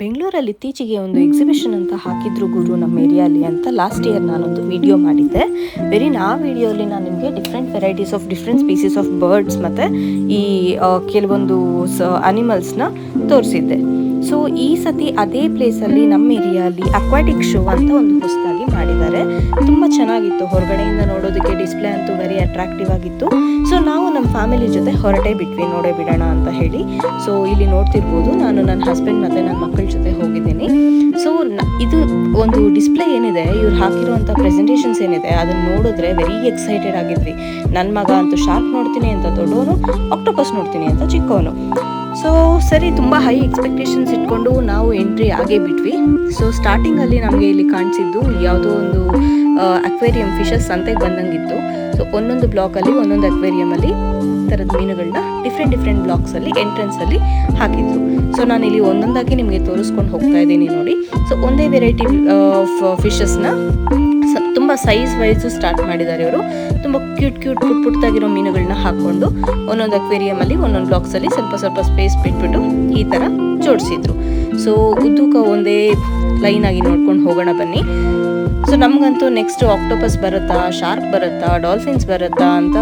ಬೆಂಗಳೂರಲ್ಲಿ ಇತ್ತೀಚೆಗೆ ಒಂದು ಎಕ್ಸಿಬಿಷನ್ ಅಂತ ಹಾಕಿದ್ರು ಗುರು ನಮ್ಮ ಏರಿಯಾಲಿ ಅಂತ ಲಾಸ್ಟ್ ಇಯರ್ ನಾನೊಂದು ವಿಡಿಯೋ ಮಾಡಿದ್ದೆ. ವೆರಿ ಆ ವಿಡಿಯೋಲಿ ನಾನು ನಿಮಗೆ different varieties of different species of birds ಮತ್ತು ಈ ಕೆಲವೊಂದು ಸ ಅನಿಮಲ್ಸ್ನ ತೋರಿಸಿದ್ದೆ. ಸೊ ಈ ಸತಿ ಅದೇ ಪ್ಲೇಸಲ್ಲಿ ನಮ್ಮ ಏರಿಯಾದಲ್ಲಿ ಅಕ್ವಾಟಿಕ್ ಶೋ ಅಂತ ಒಂದು ಹೊಸದಾಗಿ ಮಾಡಿದ್ದಾರೆ. ತುಂಬ ಚೆನ್ನಾಗಿತ್ತು. ಹೊರಗಡೆಯಿಂದ ನೋಡೋದಕ್ಕೆ ಡಿಸ್ಪ್ಲೇ ಅಂತೂ ವೆರಿ ಅಟ್ರಾಕ್ಟಿವ್ ಆಗಿತ್ತು. ಸೊ ನಾವು ನಮ್ಮ ಫ್ಯಾಮಿಲಿ ಜೊತೆ ಹೊರಟೇ ಬಿಟ್ವಿ. ನೋಡೇ ಬಿಡೋಣ ಅಂತ ಹೇಳಿ. ಸೊ ಇಲ್ಲಿ ನೋಡ್ತಿರ್ಬೋದು, ನಾನು ನನ್ನ ಹಸ್ಬೆಂಡ್ ಮತ್ತು ನನ್ನ ಮಕ್ಕಳ ಜೊತೆ ಹೋಗಿದ್ದೀನಿ. ಸೊ ಇದು ಒಂದು ಡಿಸ್ಪ್ಲೇ ಏನಿದೆ, ಇವ್ರು ಹಾಕಿರುವಂಥ ಪ್ರೆಸೆಂಟೇಷನ್ಸ್ ಏನಿದೆ, ಅದನ್ನು ನೋಡಿದ್ರೆ ವೆರಿ ಎಕ್ಸೈಟೆಡ್ ಆಗಿದ್ವಿ. ನನ್ನ ಮಗ ಅಂತೂ ಶಾರ್ಕ್ ನೋಡ್ತೀನಿ ಅಂತ ದೊಡ್ಡವನು ಆಕ್ಟೋಪಸ್ ನೋಡ್ತೀನಿ ಅಂತ ಚಿಕ್ಕವನು. ಸೊ ಸರಿ, ತುಂಬ ಹೈ ಎಕ್ಸ್ಪೆಕ್ಟೇಷನ್ಸ್ ಇಟ್ಕೊಂಡು ನಾವು ಎಂಟ್ರಿ ಆಗೇ ಬಿಟ್ವಿ. ಸೊ ಸ್ಟಾರ್ಟಿಂಗಲ್ಲಿ ನಮಗೆ ಇಲ್ಲಿ ಕಾಣಿಸಿದ್ದು ಯಾವುದೋ ಒಂದು ಅಕ್ವೇರಿಯಂ ಫಿಶಸ್ ಸಂತೆಗೆ ಬಂದಂಗಿತ್ತು. ಸೊ ಒಂದೊಂದು ಬ್ಲಾಕಲ್ಲಿ ಒಂದೊಂದು ಅಕ್ವೇರಿಯಮಲ್ಲಿ ಥರದ ಮೀನುಗಳನ್ನ ಡಿಫ್ರೆಂಟ್ ಡಿಫ್ರೆಂಟ್ ಬ್ಲಾಕ್ಸಲ್ಲಿ ಎಂಟ್ರೆನ್ಸಲ್ಲಿ ಹಾಕಿದ್ರು. ಸೊ ನಾನು ಇಲ್ಲಿ ಒಂದೊಂದಾಗಿ ನಿಮಗೆ ತೋರಿಸ್ಕೊಂಡು ಹೋಗ್ತಾ ಇದ್ದೀನಿ ನೋಡಿ. ಸೊ ಒಂದೇ ವೆರೈಟಿ ಫಿಶಸ್ನ ತುಂಬ ಸೈಜ್ ವೈಸು ಸ್ಟಾರ್ಟ್ ಮಾಡಿದ್ದಾರೆ ಇವರು. ತುಂಬ ಕ್ಯೂಟ್ ಕ್ಯೂಟ್ ಪುಟ್ ಪುಟ್ಟಾಗಿರೋ ಮೀನುಗಳನ್ನ ಹಾಕ್ಕೊಂಡು ಒಂದೊಂದು ಅಕ್ವೇರಿಯಮಲ್ಲಿ ಒಂದೊಂದು ಬ್ಲಾಕ್ಸಲ್ಲಿ ಸ್ವಲ್ಪ ಸ್ವಲ್ಪ ಸ್ಪೇಸ್ ಬಿಟ್ಬಿಟ್ಟು ಈ ಥರ ಜೋಡಿಸಿದ್ರು. ಸೊ ಉದ್ದೂಕ ಒಂದೇ ಲೈನ್ ಆಗಿ ನೋಡ್ಕೊಂಡು ಹೋಗೋಣ ಬನ್ನಿ. ಸೊ ನಮಗಂತೂ ನೆಕ್ಸ್ಟ್ ಆಕ್ಟೋಪಸ್ ಬರುತ್ತಾ ಶಾರ್ಕ್ ಬರುತ್ತಾ ಡಾಲ್ಫಿನ್ಸ್ ಬರುತ್ತಾ ಅಂತ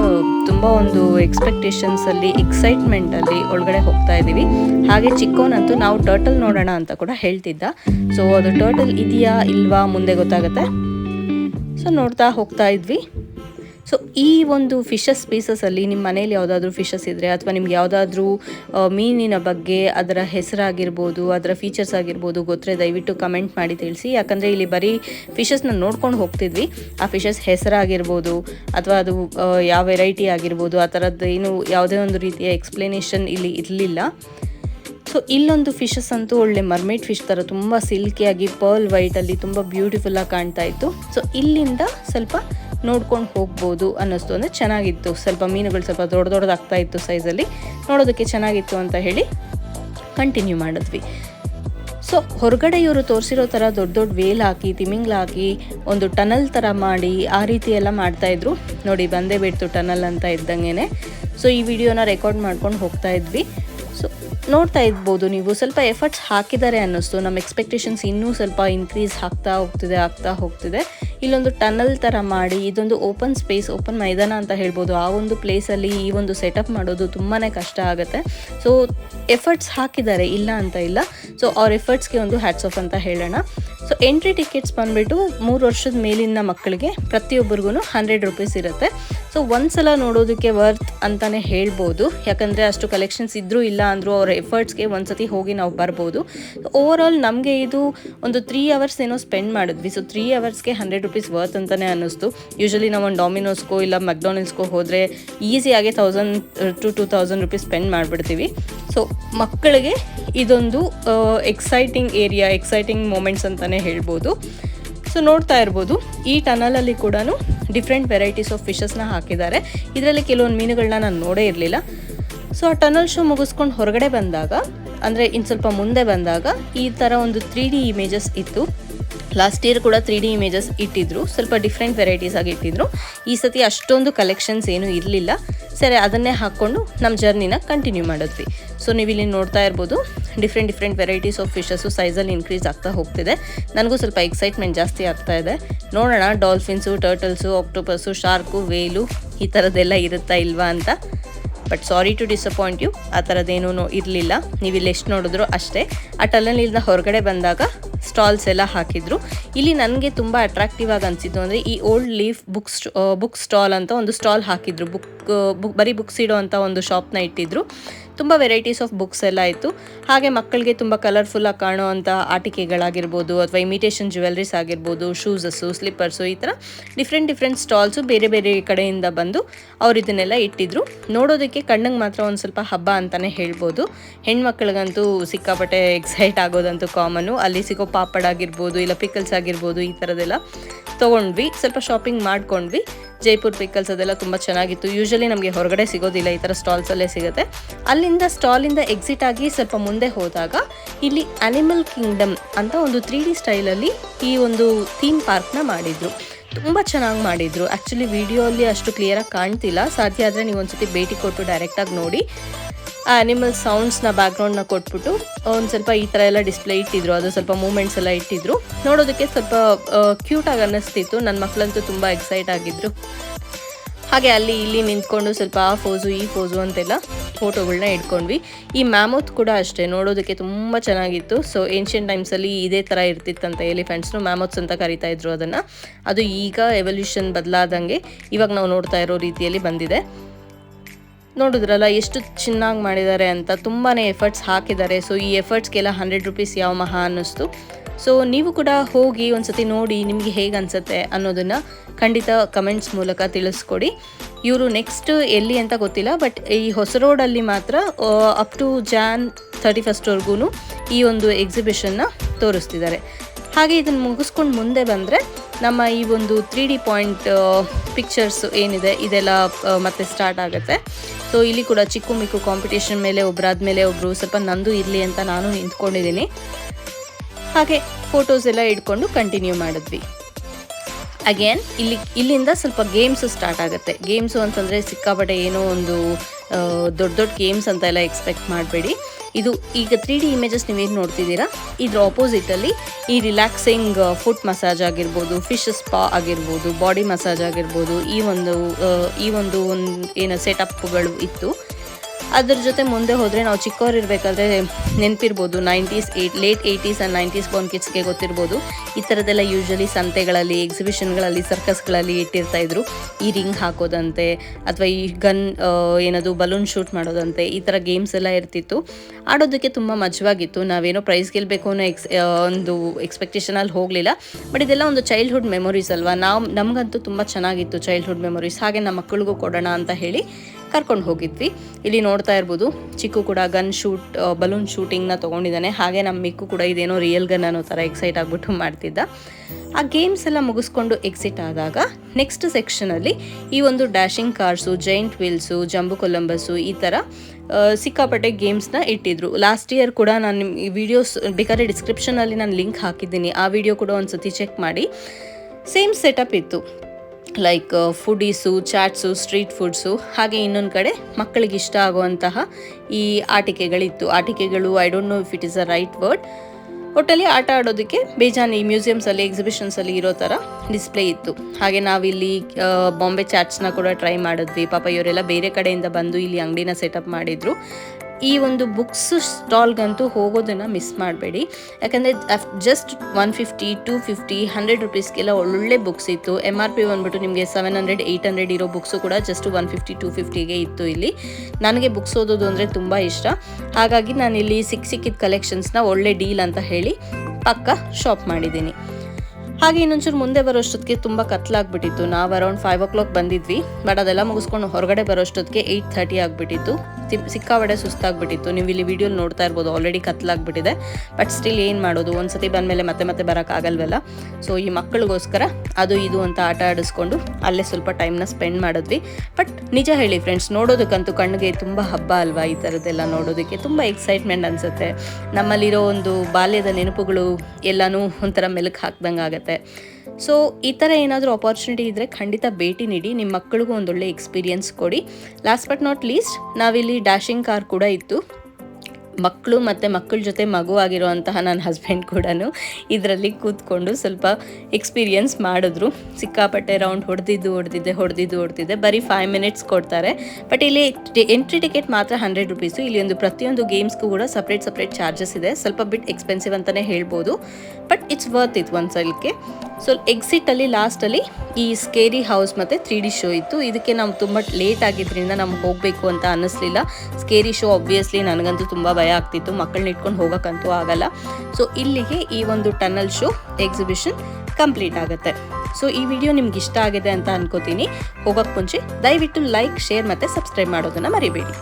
ತುಂಬ ಒಂದು ಎಕ್ಸ್ಪೆಕ್ಟೇಷನ್ಸಲ್ಲಿ ಎಕ್ಸೈಟ್ಮೆಂಟಲ್ಲಿ ಒಳಗಡೆ ಹೋಗ್ತಾ ಇದ್ದೀವಿ. ಹಾಗೆ ಚಿಕ್ಕವನಂತೂ ನಾವು ಟರ್ಟಲ್ ನೋಡೋಣ ಅಂತ ಕೂಡ ಹೇಳ್ತಿದ್ದ. ಸೊ ಅದು ಟರ್ಟಲ್ ಇದೆಯಾ, ಇಲ್ವಾ ಮುಂದೆ ಗೊತ್ತಾಗುತ್ತೆ? ಸೊ ನೋಡ್ತಾ ಹೋಗ್ತಾ ಇದ್ವಿ. ಸೊ ಈ ಒಂದು ಫಿಶಸ್ ಪೀಸಸಲ್ಲಿ ನಿಮ್ಮ ಮನೇಲಿ ಯಾವುದಾದ್ರೂ ಫಿಶಸ್ ಇದ್ದರೆ ಅಥವಾ ನಿಮ್ಗೆ ಯಾವುದಾದ್ರೂ ಮೀನಿನ ಬಗ್ಗೆ ಅದರ ಹೆಸರಾಗಿರ್ಬೋದು, ಅದರ ಫೀಚರ್ಸ್ ಆಗಿರ್ಬೋದು ಗೊತ್ತರೆ ದಯವಿಟ್ಟು ಕಮೆಂಟ್ ಮಾಡಿ ತಿಳಿಸಿ. ಯಾಕಂದರೆ ಇಲ್ಲಿ ಬರೀ ಫಿಶಸ್ನ ನೋಡ್ಕೊಂಡು ಹೋಗ್ತಿದ್ವಿ. ಆ ಫಿಶಸ್ ಹೆಸರಾಗಿರ್ಬೋದು ಅಥವಾ ಅದು ಯಾವ ವೆರೈಟಿ ಆಗಿರ್ಬೋದು ಆ ಥರದ್ದು ಏನು ಯಾವುದೇ ಒಂದು ರೀತಿಯ ಎಕ್ಸ್ಪ್ಲನೇಷನ್ ಇಲ್ಲಿ ಇರಲಿಲ್ಲ. ಸೊ ಇಲ್ಲೊಂದು ಫಿಶಸ್ ಅಂತೂ ಒಳ್ಳೆ ಮರ್ಮೇಡ್ ಫಿಶ್ ಥರ ತುಂಬ ಸಿಲ್ಕಿಯಾಗಿ ಪರ್ಲ್ ವೈಟಲ್ಲಿ ತುಂಬ ಬ್ಯೂಟಿಫುಲ್ಲಾಗಿ ಕಾಣ್ತಾ ಇತ್ತು. ಸೊ ಇಲ್ಲಿಂದ ಸ್ವಲ್ಪ ನೋಡ್ಕೊಂಡು ಹೋಗ್ಬೋದು ಅನ್ನಿಸ್ತು. ಅಂದರೆ ಚೆನ್ನಾಗಿತ್ತು. ಸ್ವಲ್ಪ ಮೀನುಗಳು ಸ್ವಲ್ಪ ದೊಡ್ಡ ದೊಡ್ಡದಾಗ್ತಾ ಇತ್ತು ಸೈಜಲ್ಲಿ ನೋಡೋದಕ್ಕೆ ಚೆನ್ನಾಗಿತ್ತು ಅಂತ ಹೇಳಿ ಕಂಟಿನ್ಯೂ ಮಾಡಿದ್ವಿ. ಸೊ ಹೊರಗಡೆ ಇವರು ತೋರಿಸಿರೋ ಥರ ದೊಡ್ಡ ದೊಡ್ಡ ವೇಲ್ ಹಾಕಿ, ತಿಮಿಂಗ್ಲ ಹಾಕಿ, ಒಂದು ಟನಲ್ ಥರ ಮಾಡಿ ಆ ರೀತಿ ಎಲ್ಲ ಮಾಡ್ತಾಯಿದ್ರು ನೋಡಿ, ಬಂದೇ ಬಿಡ್ತು ಟನಲ್ ಅಂತ ಇದ್ದಂಗೆ ಸೊ ಈ ವಿಡಿಯೋನ ರೆಕಾರ್ಡ್ ಮಾಡ್ಕೊಂಡು ಹೋಗ್ತಾ ಇದ್ವಿ. ನೋಡ್ತಾ ಇರ್ಬೋದು, ನೀವು ಸ್ವಲ್ಪ ಎಫರ್ಟ್ಸ್ ಹಾಕಿದ್ದಾರೆ ಅನ್ನಿಸ್ತು. ನಮ್ಮ ಎಕ್ಸ್ಪೆಕ್ಟೇಷನ್ಸ್ ಇನ್ನೂ ಸ್ವಲ್ಪ ಇನ್ಕ್ರೀಸ್ ಆಗ್ತಾ ಹೋಗ್ತಿದೆ ಆಗ್ತಾ ಹೋಗ್ತಿದೆ. ಇಲ್ಲೊಂದು ಟನಲ್ ಥರ ಮಾಡಿ, ಇದೊಂದು ಓಪನ್ ಸ್ಪೇಸ್ ಓಪನ್ ಮೈದಾನ ಅಂತ ಹೇಳ್ಬೋದು. ಆ ಒಂದು ಪ್ಲೇಸಲ್ಲಿ ಈ ಒಂದು ಸೆಟಪ್ ಮಾಡೋದು ತುಂಬಾ ಕಷ್ಟ ಆಗುತ್ತೆ. ಸೊ ಎಫರ್ಟ್ಸ್ ಹಾಕಿದ್ದಾರೆ ಇಲ್ಲ ಅಂತ ಇಲ್ಲ. ಸೊ ಅವ್ರ ಎಫರ್ಟ್ಸ್ಗೆ ಒಂದು ಹ್ಯಾಟ್ಸ್ ಆಫ್ ಅಂತ ಹೇಳೋಣ. ಸೊ ಎಂಟ್ರಿ ಟಿಕೆಟ್ಸ್ ಬಂದುಬಿಟ್ಟು ಮೂರು ವರ್ಷದ ಮೇಲಿನ ಮಕ್ಕಳಿಗೆ ಪ್ರತಿಯೊಬ್ಬರಿಗೂ ಹಂಡ್ರೆಡ್ ರುಪೀಸ್ ಇರುತ್ತೆ. ಸೊ ಒಂದ್ಸಲ ನೋಡೋದಕ್ಕೆ ವರ್ತ್ ಅಂತಲೇ ಹೇಳ್ಬೋದು. ಯಾಕಂದರೆ ಅಷ್ಟು ಕಲೆಕ್ಷನ್ಸ್ ಇದ್ದರೂ ಇಲ್ಲ ಅಂದರೂ ಅವರ ಎಫರ್ಟ್ಸ್ಗೆ ಒಂದ್ಸತಿ ಹೋಗಿ ನಾವು ಬರ್ಬೋದು. ಓವರ್ ಆಲ್ ನಮಗೆ ಇದು ಒಂದು ತ್ರೀ ಅವರ್ಸ್ ಏನೋ ಸ್ಪೆಂಡ್ ಮಾಡಿದ್ವಿ. ಸೊ ತ್ರೀ ಅವರ್ಸ್ಗೆ ಹಂಡ್ರೆಡ್ ರುಪೀಸ್ ವರ್ತ್ ಅಂತಲೇ ಅನ್ನಿಸ್ತು. ಯೂಶಲಿ ನಾವು ಒಂದು ಡಾಮಿನೋಸ್ಗೋ ಇಲ್ಲ ಮೆಕ್ಡಾನಲ್ಸ್ಗೋ ಹೋದರೆ ಈಸಿಯಾಗಿ thousand to two thousand rupees spend ಮಾಡಿಬಿಡ್ತೀವಿ. So ಮಕ್ಕಳಿಗೆ ಇದೊಂದು ಎಕ್ಸೈಟಿಂಗ್ ಏರಿಯಾ ಎಕ್ಸೈಟಿಂಗ್ ಮೂಮೆಂಟ್ಸ್ ಅಂತಲೇ ಹೇಳ್ಬೋದು. ಸೊ ನೋಡ್ತಾ ಇರ್ಬೋದು, ಈ ಟನಲಲ್ಲಿ ಕೂಡ ಡಿಫ್ರೆಂಟ್ ವೆರೈಟೀಸ್ ಆಫ್ ಫಿಶಸ್ನ ಹಾಕಿದ್ದಾರೆ. ಇದರಲ್ಲಿ ಕೆಲವೊಂದು ಮೀನುಗಳನ್ನ ನಾನು ನೋಡೇ ಇರಲಿಲ್ಲ. ಸೊ ಆ ಟನಲ್ ಶೋ ಮುಗಿಸ್ಕೊಂಡು ಹೊರಗಡೆ ಬಂದಾಗ, ಅಂದರೆ ಇನ್ನು ಸ್ವಲ್ಪ ಮುಂದೆ ಬಂದಾಗ, ಈ ಥರ ಒಂದು ತ್ರೀ ಡಿ ಇಮೇಜಸ್ ಇತ್ತು. ಲಾಸ್ಟ್ ಇಯರ್ ಕೂಡ ತ್ರೀ ಡಿ ಇಮೇಜಸ್ ಇಟ್ಟಿದ್ರು. ಸ್ವಲ್ಪ ಡಿಫ್ರೆಂಟ್ ವೆರೈಟೀಸ್ ಆಗಿ ಇಟ್ಟಿದ್ರು. ಈ ಸತಿ ಅಷ್ಟೊಂದು ಕಲೆಕ್ಷನ್ಸ್ ಏನೂ ಇರಲಿಲ್ಲ. ಸರಿ, ಅದನ್ನೇ ಹಾಕ್ಕೊಂಡು ನಮ್ಮ ಜರ್ನಿನ ಕಂಟಿನ್ಯೂ ಮಾಡಿದ್ವಿ. ಸೊ ನೀವು ಇಲ್ಲಿ ನೋಡ್ತಾ ಇರ್ಬೋದು different different varieties of fishes ಸೈಜಲ್ಲಿ ಇನ್ಕ್ರೀಸ್ ಆಗ್ತಾ ಹೋಗ್ತಿದೆ. ನನಗೂ ಸ್ವಲ್ಪ ಎಕ್ಸೈಟ್ಮೆಂಟ್ ಜಾಸ್ತಿ ಆಗ್ತಾ ಇದೆ. ನೋಡೋಣ ಡಾಲ್ಫಿನ್ಸು ಟರ್ಟಲ್ಸು ಆಕ್ಟೋಪಸ್ಸು ಶಾರ್ಕು ವೇಲು ಈ ಥರದ್ದೆಲ್ಲ ಇರುತ್ತಾ ಇಲ್ವಾ ಅಂತ. But sorry to disappoint you. ಆ ಥರದ್ದೇನೂ ಇರಲಿಲ್ಲ. ನೀವು ಇಲ್ಲಿ ಎಷ್ಟು ನೋಡಿದ್ರು ಅಷ್ಟೇ. ಆ ಟನಲಿಂದ ಹೊರಗಡೆ ಬಂದಾಗ ಸ್ಟಾಲ್ಸ್ ಎಲ್ಲ ಹಾಕಿದ್ರು. ಇಲ್ಲಿ ನನಗೆ ತುಂಬ ಅಟ್ರಾಕ್ಟಿವ್ ಆಗಿ ಅನಿಸಿದ್ದು ಅಂದರೆ ಈ old leaf book book stall ಅಂತ ಒಂದು ಸ್ಟಾಲ್ ಹಾಕಿದ್ರು. ಬುಕ್ ಬುಕ್ ಬರೀ ಬುಕ್ಸ್ ಇಡೋ ಅಂತ ಒಂದು ಶಾಪ್ನ ಇಟ್ಟಿದ್ರು. ತುಂಬ ವೆರೈಟೀಸ್ ಆಫ್ ಬುಕ್ಸ್ ಎಲ್ಲ ಇತ್ತು ಹಾಗೆ ಮಕ್ಕಳಿಗೆ ತುಂಬ ಕಲರ್ಫುಲ್ಲಾಗಿ ಕಾಣೋ ಅಂಥ ಆಟಿಕೆಗಳಾಗಿರ್ಬೋದು ಅಥವಾ ಇಮಿಟೇಷನ್ ಜ್ಯುವೆಲ್ರೀಸ್ ಆಗಿರ್ಬೋದು ಶೂಸಸ್ಸು ಸ್ಲಿಪ್ಪರ್ಸು ಈ ಥರ ಡಿಫ್ರೆಂಟ್ ಡಿಫ್ರೆಂಟ್ ಸ್ಟಾಲ್ಸು ಬೇರೆ ಬೇರೆ ಕಡೆಯಿಂದ ಬಂದು ಅವ್ರು ಇದನ್ನೆಲ್ಲ ಇಟ್ಟಿದ್ರು. ನೋಡೋದಕ್ಕೆ ಕಣ್ಣಿಗೆ ಮಾತ್ರ ಒಂದು ಸ್ವಲ್ಪ ಹಬ್ಬ ಅಂತಲೇ ಹೇಳ್ಬೋದು. ಹೆಣ್ಮಕ್ಳಿಗಂತೂ ಸಿಕ್ಕಾಪಟ್ಟೆ ಎಕ್ಸೈಟ್ ಆಗೋದಂತೂ ಕಾಮನು ಅಲ್ಲಿ ಸಿಗೋ ಪಾಪಡ್ ಆಗಿರ್ಬೋದು, ಇಲ್ಲ ಪಿಕಲ್ಸ್ ಆಗಿರ್ಬೋದು ಈ ಥರದ್ದೆಲ್ಲ ತೊಗೊಂಡ್ವಿ. ಸ್ವಲ್ಪ ಶಾಪಿಂಗ್ ಮಾಡ್ಕೊಂಡ್ವಿ. ಜೈಪುರ್ ಪಿಕಲ್ಸ್ ಅದೆಲ್ಲ ತುಂಬ ಚೆನ್ನಾಗಿತ್ತು. ಯೂಶಲಿ ನಮಗೆ ಹೊರಗಡೆ ಸಿಗೋದಿಲ್ಲ, ಈ ಥರ ಸ್ಟಾಲ್ಸಲ್ಲೇ ಸಿಗುತ್ತೆ. ಅಲ್ಲಿಂದ ಸ್ಟಾಲಿಂದ ಎಕ್ಸಿಟ್ ಆಗಿ ಸ್ವಲ್ಪ ಮುಂದೆ ಹೋದಾಗ ಇಲ್ಲಿ ಅನಿಮಲ್ ಕಿಂಗ್ಡಮ್ ಅಂತ ಒಂದು ತ್ರೀ ಡಿ ಸ್ಟೈಲಲ್ಲಿ ಈ ಒಂದು ಥೀಮ್ ಪಾರ್ಕ್ನ ಮಾಡಿದರು. ತುಂಬ ಚೆನ್ನಾಗಿ ಮಾಡಿದರು. ಆ್ಯಕ್ಚುಲಿ ವಿಡಿಯೋ ಅಲ್ಲಿ ಅಷ್ಟು ಕ್ಲಿಯರಾಗಿ ಕಾಣ್ತಿಲ್ಲ. ಸಾಧ್ಯ ಆದರೆ ನೀವು ಒಂದ್ಸತಿ ಭೇಟಿ ಕೊಟ್ಟು ಡೈರೆಕ್ಟಾಗಿ ನೋಡಿ. ಆ ಅನಿಮಲ್ ಸೌಂಡ್ಸ್ನ ಬ್ಯಾಕ್ಗ್ರೌಂಡ್ನ ಕೊಟ್ಬಿಟ್ಟು ಒಂದು ಸ್ವಲ್ಪ ಈ ಥರ ಎಲ್ಲ ಡಿಸ್ಪ್ಲೇ ಇಟ್ಟಿದ್ರು, ಅದು ಸ್ವಲ್ಪ ಮೂಮೆಂಟ್ಸ್ ಎಲ್ಲ ಇಟ್ಟಿದ್ರು. ನೋಡೋದಕ್ಕೆ ಸ್ವಲ್ಪ ಕ್ಯೂಟಾಗಿ ಅನ್ನಿಸ್ತಿತ್ತು. ನನ್ನ ಮಕ್ಕಳಂತೂ ತುಂಬ ಎಕ್ಸೈಟ್ ಆಗಿದ್ರು. ಹಾಗೆ ಅಲ್ಲಿ ಇಲ್ಲಿ ನಿಂತ್ಕೊಂಡು ಸ್ವಲ್ಪ ಆ ಫೋಸು ಈ ಫೋಸು ಅಂತೆಲ್ಲ ಫೋಟೋಗಳನ್ನ ಇಟ್ಕೊಂಡ್ವಿ. ಈ ಮ್ಯಾಮೋತ್ ಕೂಡ ಅಷ್ಟೇ, ನೋಡೋದಕ್ಕೆ ತುಂಬ ಚೆನ್ನಾಗಿತ್ತು. ಸೊ ಏನ್ಷಿಯನ್ ಟೈಮ್ಸಲ್ಲಿ ಇದೇ ಥರ ಇರ್ತಿತ್ತಂತೆ ಎಲಿಫೆಂಟ್ಸ್ನು ಮ್ಯಾಮೋತ್ಸ್ ಅಂತ ಕರಿತಾ ಇದ್ರು ಅದನ್ನು. ಅದು ಈಗ ಎವಲ್ಯೂಷನ್ ಬದಲಾದಂಗೆ ಇವಾಗ ನಾವು ನೋಡ್ತಾ ಇರೋ ರೀತಿಯಲ್ಲಿ ಬಂದಿದೆ. ನೋಡಿದ್ರಲ್ಲ, ಎಷ್ಟು ಚೆನ್ನಾಗಿ ಮಾಡಿದ್ದಾರೆ ಅಂತ ತುಂಬಾ ಎಫರ್ಟ್ಸ್ ಹಾಕಿದ್ದಾರೆ. ಸೊ ಈ ಎಫರ್ಟ್ಸ್ಗೆಲ್ಲ ಹಂಡ್ರೆಡ್ ರುಪೀಸ್ ಯಾವ ಮಹಾ ಅನ್ನಿಸ್ತು. ಸೊ ನೀವು ಕೂಡ ಹೋಗಿ ಒಂದ್ಸತಿ ನೋಡಿ ನಿಮಗೆ ಹೇಗೆ ಅನಿಸುತ್ತೆ ಅನ್ನೋದನ್ನು ಖಂಡಿತ ಕಮೆಂಟ್ಸ್ ಮೂಲಕ ತಿಳಿಸ್ಕೊಡಿ. ಇವರು ನೆಕ್ಸ್ಟ್ ಎಲ್ಲಿ ಅಂತ ಗೊತ್ತಿಲ್ಲ ಬಟ್ ಈ ಹೊಸ ರೋಡಲ್ಲಿ ಮಾತ್ರ ಅಪ್ ಟು ಜಾನ್ ತರ್ಟಿ ಫಸ್ಟ್ವರೆಗೂ ಈ ಒಂದು ಎಕ್ಸಿಬಿಷನ್ನ ತೋರಿಸ್ತಿದ್ದಾರೆ. ಹಾಗೆ ಇದನ್ನು ಮುಗಿಸ್ಕೊಂಡು ಮುಂದೆ ಬಂದರೆ ನಮ್ಮ ಈ ಒಂದು ತ್ರೀ ಡಿ ಪಾಯಿಂಟ್ ಪಿಕ್ಚರ್ಸ್ ಏನಿದೆ, ಇದೆಲ್ಲ ಮತ್ತೆ ಸ್ಟಾರ್ಟ್ ಆಗುತ್ತೆ. ಸೊ ಇಲ್ಲಿ ಕೂಡ ಚಿಕ್ಕು ಮಿಕ್ಕು ಕಾಂಪಿಟೇಷನ್ ಮೇಲೆ ಒಬ್ಬರಾದ ಮೇಲೆ ಒಬ್ಬರು ಸ್ವಲ್ಪ ನಂದು ಇರಲಿ ಅಂತ ನಾನು ನಿಂತ್ಕೊಂಡಿದ್ದೀನಿ. ಹಾಗೆ ಫೋಟೋಸ್ ಎಲ್ಲ ಇಟ್ಕೊಂಡು ಕಂಟಿನ್ಯೂ ಮಾಡಿದ್ವಿ. ಅಗೇನ್ ಇಲ್ಲಿ, ಇಲ್ಲಿಂದ ಸ್ವಲ್ಪ ಗೇಮ್ಸ್ ಸ್ಟಾರ್ಟ್ ಆಗುತ್ತೆ. ಗೇಮ್ಸು ಅಂತಂದರೆ ಸಿಕ್ಕಾಪಟ್ಟೆ ಏನೋ ಒಂದು ದೊಡ್ಡ ದೊಡ್ಡ ಗೇಮ್ಸ್ ಅಂತ ಎಲ್ಲ ಎಕ್ಸ್ಪೆಕ್ಟ್ ಮಾಡಬೇಡಿ. ಇದು ಈಗ ತ್ರೀ ಡಿ ಇಮೇಜಸ್ ನೀವೇನು ನೋಡ್ತಿದ್ದೀರಾ? ಇದ್ರ ಆಪೋಸಿಟಲ್ಲಿ ಈ ರಿಲ್ಯಾಕ್ಸಿಂಗ್ ಫುಟ್ ಮಸಾಜ್ ಆಗಿರ್ಬೋದು ಫಿಶ್ ಸ್ಪಾ ಆಗಿರ್ಬೋದು ಬಾಡಿ ಮಸಾಜ್ ಆಗಿರ್ಬೋದು ಈ ಒಂದು ಆ, ಈ ಒಂದು ಒಂದು ಏನು ಸೆಟಪ್ಗಳು ಇತ್ತು. ಅದ್ರ ಜೊತೆ ಮುಂದೆ ಹೋದರೆ ನಾವು ಚಿಕ್ಕವ್ರು ಇರಬೇಕಾದ್ರೆ ನೆನಪಿರ್ಬೋದು nineties eight late eighties and nineties born ಕಿಡ್ಸ್ಗೆ ಗೊತ್ತಿರ್ಬೋದು. ಈ ಥರದ್ದೆಲ್ಲ ಯೂಶ್ವಲಿ ಸಂತೆಗಳಲ್ಲಿ ಎಕ್ಸಿಬಿಷನ್ಗಳಲ್ಲಿ ಸರ್ಕಸ್ಗಳಲ್ಲಿ ಇಟ್ಟಿರ್ತಾ ಇದ್ರು. ಈ ರಿಂಗ್ ಹಾಕೋದಂತೆ, ಅಥವಾ ಈ ಗನ್ ಏನದು ಬಲೂನ್ ಶೂಟ್ ಮಾಡೋದಂತೆ, ಈ ಥರ ಗೇಮ್ಸ್ ಎಲ್ಲ ಇರ್ತಿತ್ತು. ಆಡೋದಕ್ಕೆ ತುಂಬ ಮಜವಾಗಿತ್ತು. ನಾವೇನೋ ಪ್ರೈಸ್ ಗೆಲ್ಲಬೇಕು ಅನ್ನೋ ಎಕ್ಸ್ ಒಂದು ಎಕ್ಸ್ಪೆಕ್ಟೇಷನಲ್ಲಿ ಹೋಗಲಿಲ್ಲ. ಬಟ್ ಇದೆಲ್ಲ ಒಂದು ಚೈಲ್ಡ್ಹುಡ್ ಮೆಮೊರೀಸ್ ಅಲ್ವಾ? ನಾವು, ನಮಗಂತೂ ತುಂಬ ಚೆನ್ನಾಗಿತ್ತು ಚೈಲ್ಡ್ಹುಡ್ ಮೆಮೊರೀಸ್ ಹಾಗೆ ನಮ್ಮ ಮಕ್ಕಳಿಗೂ ಕೊಡೋಣ ಅಂತ ಹೇಳಿ ಕರ್ಕೊಂಡು ಹೋಗಿದ್ವಿ. ಇಲ್ಲಿ ನೋಡ್ತಾ ಇರ್ಬೋದು, ಚಿಕ್ಕು ಕೂಡ ಗನ್ ಶೂಟ್ ಬಲೂನ್ ಶೂಟಿಂಗ್ನ ತೊಗೊಂಡಿದ್ದಾನೆ. ಹಾಗೆ ನಮ್ಮ ಮಿಕ್ಕು ಕೂಡ ಇದೇನೋ ರಿಯಲ್ ಗನ್ ಅನ್ನೋ ಥರ ಎಕ್ಸೈಟ್ ಆಗಿಬಿಟ್ಟು ಮಾಡ್ತಿದ್ದ. ಆ ಗೇಮ್ಸ್ ಎಲ್ಲ ಮುಗಿಸ್ಕೊಂಡು ಎಕ್ಸಿಟ್ ಆದಾಗ ನೆಕ್ಸ್ಟ್ ಸೆಕ್ಷನಲ್ಲಿ ಈ ಒಂದು dashing cars giant wheels jumbo Columbus ಈ ಥರ ಸಿಕ್ಕಾಪಟ್ಟೆ ಗೇಮ್ಸ್ನ ಇಟ್ಟಿದ್ರು. ಲಾಸ್ಟ್ ಇಯರ್ ಕೂಡ ನಾನು ನಿಮ್ಮ ಈ ವಿಡಿಯೋಸ್ ಬೇಕಾದ್ರೆ ಡಿಸ್ಕ್ರಿಪ್ಷನಲ್ಲಿ ನಾನು ಲಿಂಕ್ ಹಾಕಿದ್ದೀನಿ. ಆ ವಿಡಿಯೋ ಕೂಡ ಒಂದು ಸತಿ ಚೆಕ್ ಮಾಡಿ. ಸೇಮ್ ಸೆಟಪ್ ಇತ್ತು. Like foodies chats street foods ಹಾಗೆ ಇನ್ನೊಂದು ಕಡೆ ಮಕ್ಕಳಿಗೆ ಇಷ್ಟ ಆಗುವಂತಹ ಈ ಆಟಿಕೆಗಳಿತ್ತು. ಆಟಿಕೆಗಳು I don't know if it is a right word ಒಟ್ಟಲ್ಲಿ ಆಟ ಆಡೋದಕ್ಕೆ ಬೇಜಾನ್ ಈ ಮ್ಯೂಸಿಯಮ್ಸಲ್ಲಿ ಎಕ್ಸಿಬಿಷನ್ಸಲ್ಲಿ ಇರೋ ಥರ ಡಿಸ್ಪ್ಲೇ ಇತ್ತು. ಹಾಗೆ ನಾವಿಲ್ಲಿ ಬಾಂಬೆ ಚಾಟ್ಸ್ನ ಕೂಡ ಟ್ರೈ ಮಾಡಿದ್ವಿ. ಪಾಪ ಇವರೆಲ್ಲ ಬೇರೆ ಕಡೆಯಿಂದ ಬಂದು ಇಲ್ಲಿ ಅಂಗಡಿನ ಸೆಟಪ್ ಮಾಡಿದ್ರು. ಈ ಒಂದು ಬುಕ್ಸ್ ಸ್ಟಾಲ್ಗಂತೂ ಹೋಗೋದನ್ನು ಮಿಸ್ ಮಾಡಬೇಡಿ. ಯಾಕಂದರೆ just one fifty two fifty hundred ರುಪೀಸ್ಗೆಲ್ಲ ಒಳ್ಳೊಳ್ಳೆ ಬುಕ್ಸ್ ಇತ್ತು. ಎಂ ಆರ್ ಪಿ ಬಂದ್ಬಿಟ್ಟು ನಿಮಗೆ ಸೆವೆನ್ ಹಂಡ್ರೆಡ್ ಏಯ್ಟ್ ಹಂಡ್ರೆಡ್ ಇರೋ ಬುಕ್ಸು ಕೂಡ ಜಸ್ಟ್ ಒನ್ ಫಿಫ್ಟಿ ಟೂ ಫಿಫ್ಟಿಗೆ ಇತ್ತು ಇಲ್ಲಿ. ನನಗೆ ಬುಕ್ಸ್ ಓದೋದು ಅಂದರೆ ತುಂಬ ಇಷ್ಟ. ಹಾಗಾಗಿ ನಾನು ಇಲ್ಲಿ ಸಿಕ್ ಸಿಕ್ಕಿದ ಕಲೆಕ್ಷನ್ಸ್ನ ಒಳ್ಳೆ ಡೀಲ್ ಅಂತ ಹೇಳಿ ಪಕ್ಕ ಶಾಪ್ ಮಾಡಿದ್ದೀನಿ. ಹಾಗೆ ಇನ್ನೊಂಚೂರು ಮುಂದೆ ಬರೋಷ್ಟೊತ್ತಿಗೆ ತುಂಬ ಕತ್ಲಾಗ್ಬಿಟ್ಟಿತ್ತು. ನಾವು ಅರೌಂಡ್ ಫೈವ್ ಓ ಕ್ಲಾಕ್ ಬಂದಿದ್ವಿ. ಬಟ್ ಅದೆಲ್ಲ ಮುಗಿಸ್ಕೊಂಡು ಹೊರಗಡೆ ಬರೋಷ್ಟೊತ್ತಿಗೆ ಏಯ್ಟ್ ಥರ್ಟಿ ಆಗಿಬಿಟ್ಟಿತ್ತು. ಸಿಕ್ಕಾಬಡೆ ಸುಸ್ತಾಗ್ಬಿಟ್ಟಿತ್ತು. ನೀವು ಇಲ್ಲಿ ವಿಡಿಯೋಲಿ ನೋಡ್ತಾ ಇರ್ಬೋದು ಆಲ್ರೆಡಿ ಕತ್ಲಾಗ್ಬಿಟ್ಟಿದೆ. ಬಟ್ ಸ್ಟಿಲ್ ಏನು ಮಾಡೋದು? ಒಂದ್ಸತಿ ಬಂದಮೇಲೆ ಮತ್ತೆ ಮತ್ತೆ ಬರೋಕ್ಕಾಗಲ್ವಲ್ಲ ಸೊ ಈ ಮಕ್ಕಳಿಗೋಸ್ಕರ ಅದು ಇದು ಅಂತ ಆಟ ಆಡಿಸ್ಕೊಂಡು ಅಲ್ಲೇ ಸ್ವಲ್ಪ ಟೈಮ್ನ ಸ್ಪೆಂಡ್ ಮಾಡಿದ್ವಿ. ಬಟ್ ನಿಜ ಹೇಳಿ ಫ್ರೆಂಡ್ಸ್ ನೋಡೋದಕ್ಕಂತೂ ಕಣ್ಣಿಗೆ ತುಂಬ ಹಬ್ಬ ಅಲ್ವಾ ಈ ಥರದ್ದೆಲ್ಲ ನೋಡೋದಕ್ಕೆ? ತುಂಬ ಎಕ್ಸೈಟ್ಮೆಂಟ್ ಅನಿಸುತ್ತೆ. ನಮ್ಮಲ್ಲಿರೋ ಒಂದು ಬಾಲ್ಯದ ನೆನಪುಗಳು ಎಲ್ಲನೂ ಒಂಥರ ಮೆಲುಕು ಹಾಕ್ದಂಗೆ ಆಗುತ್ತೆ ಸೊ ಈ ಥರ ಏನಾದರೂ ಅಪಾರ್ಚುನಿಟಿ ಇದ್ದರೆ ಖಂಡಿತ ಭೇಟಿ ನೀಡಿ ನಿಮ್ಮ ಮಕ್ಕಳಿಗೂ ಒಂದೊಳ್ಳೆ ಎಕ್ಸ್ಪೀರಿಯನ್ಸ್ ಕೊಡಿ. ಲಾಸ್ಟ್ ಬಟ್ ನಾಟ್ ಲೀಸ್ಟ್ ನಾವಿಲ್ಲಿ ಡ್ಯಾಶಿಂಗ್ ಕಾರ್ ಕೂಡ ಇತ್ತು. ಮಕ್ಕಳು ಮತ್ತು ಮಕ್ಕಳ ಜೊತೆ ಮಗು ಆಗಿರುವಂತಹ ನನ್ನ ಹಸ್ಬೆಂಡ್ ಕೂಡ ಇದರಲ್ಲಿ ಕೂತ್ಕೊಂಡು ಸ್ವಲ್ಪ ಎಕ್ಸ್ಪೀರಿಯನ್ಸ್ ಮಾಡಿದ್ರು. ಸಿಕ್ಕಾಪಟ್ಟೆ ರೌಂಡ್ ಹೊಡೆದಿದ್ದು, ಹೊಡೆದಿದ್ದೆ ಹೊಡೆದಿದ್ದು, ಹೊಡೆದಿದ್ದೆ. ಬರೀ ಫೈವ್ ಮಿನಿಟ್ಸ್ ಕೊಡ್ತಾರೆ. ಬಟ್ ಇಲ್ಲಿ ಎಂಟ್ರಿ ಟಿಕೆಟ್ ಮಾತ್ರ ಹಂಡ್ರೆಡ್ ರುಪೀಸು ಇಲ್ಲಿ ಒಂದು ಪ್ರತಿಯೊಂದು ಗೇಮ್ಸ್ಗೂ ಕೂಡ ಸಪ್ರೇಟ್ ಸಪ್ರೇಟ್ ಚಾರ್ಜಸ್ ಇದೆ. ಸ್ವಲ್ಪ ಬಿಟ್ ಎಕ್ಸ್ಪೆನ್ಸಿವ್ ಅಂತಲೇ ಹೇಳ್ಬೋದು. ಬಟ್ ಇಟ್ಸ್ ವರ್ತ್ ಇತ್ತು ಒಂದು ಸಲಕ್ಕೆ. ಸೊ ಎಕ್ಸಿಟಲ್ಲಿ ಲಾಸ್ಟಲ್ಲಿ ಈ ಸ್ಕೇರಿ ಹೌಸ್ ಮತ್ತು ತ್ರೀ ಡಿ ಶೋ ಇತ್ತು. ಇದಕ್ಕೆ ನಾವು ತುಂಬ ಲೇಟ್ ಆಗಿದ್ದರಿಂದ ನಮ್ಗೆ ಹೋಗಬೇಕು ಅಂತ ಅನ್ನಿಸ್ಲಿಲ್ಲ. ಸ್ಕೇರಿ ಶೋ ಆಬ್ವಿಯಸ್ಲಿ ನನಗಂತೂ ತುಂಬ ಭಯ ಆಗ್ತಿತ್ತು ಮಕ್ಕಳನ್ನ ಇಟ್ಕೊಂಡು ಹೋಗೋಕ್ಕಂತೂ ಆಗಲ್ಲ. ಸೊ ಇಲ್ಲಿಗೆ ಈ ಒಂದು ಟನಲ್ ಶೋ ಎಕ್ಸಿಬಿಷನ್ ಕಂಪ್ಲೀಟ್ ಆಗುತ್ತೆ. ಸೊ ಈ ವಿಡಿಯೋ ನಿಮ್ಗೆ ಇಷ್ಟ ಆಗಿದೆ ಅಂತ ಅನ್ಕೋತೀನಿ. ಹೋಗೋಕ್ಕೆ ಮುಂಚೆ ದಯವಿಟ್ಟು ಲೈಕ್ ಶೇರ್ ಮತ್ತು ಸಬ್ಸ್ಕ್ರೈಬ್ ಮಾಡೋದನ್ನು ಮರಿಬೇಡಿ.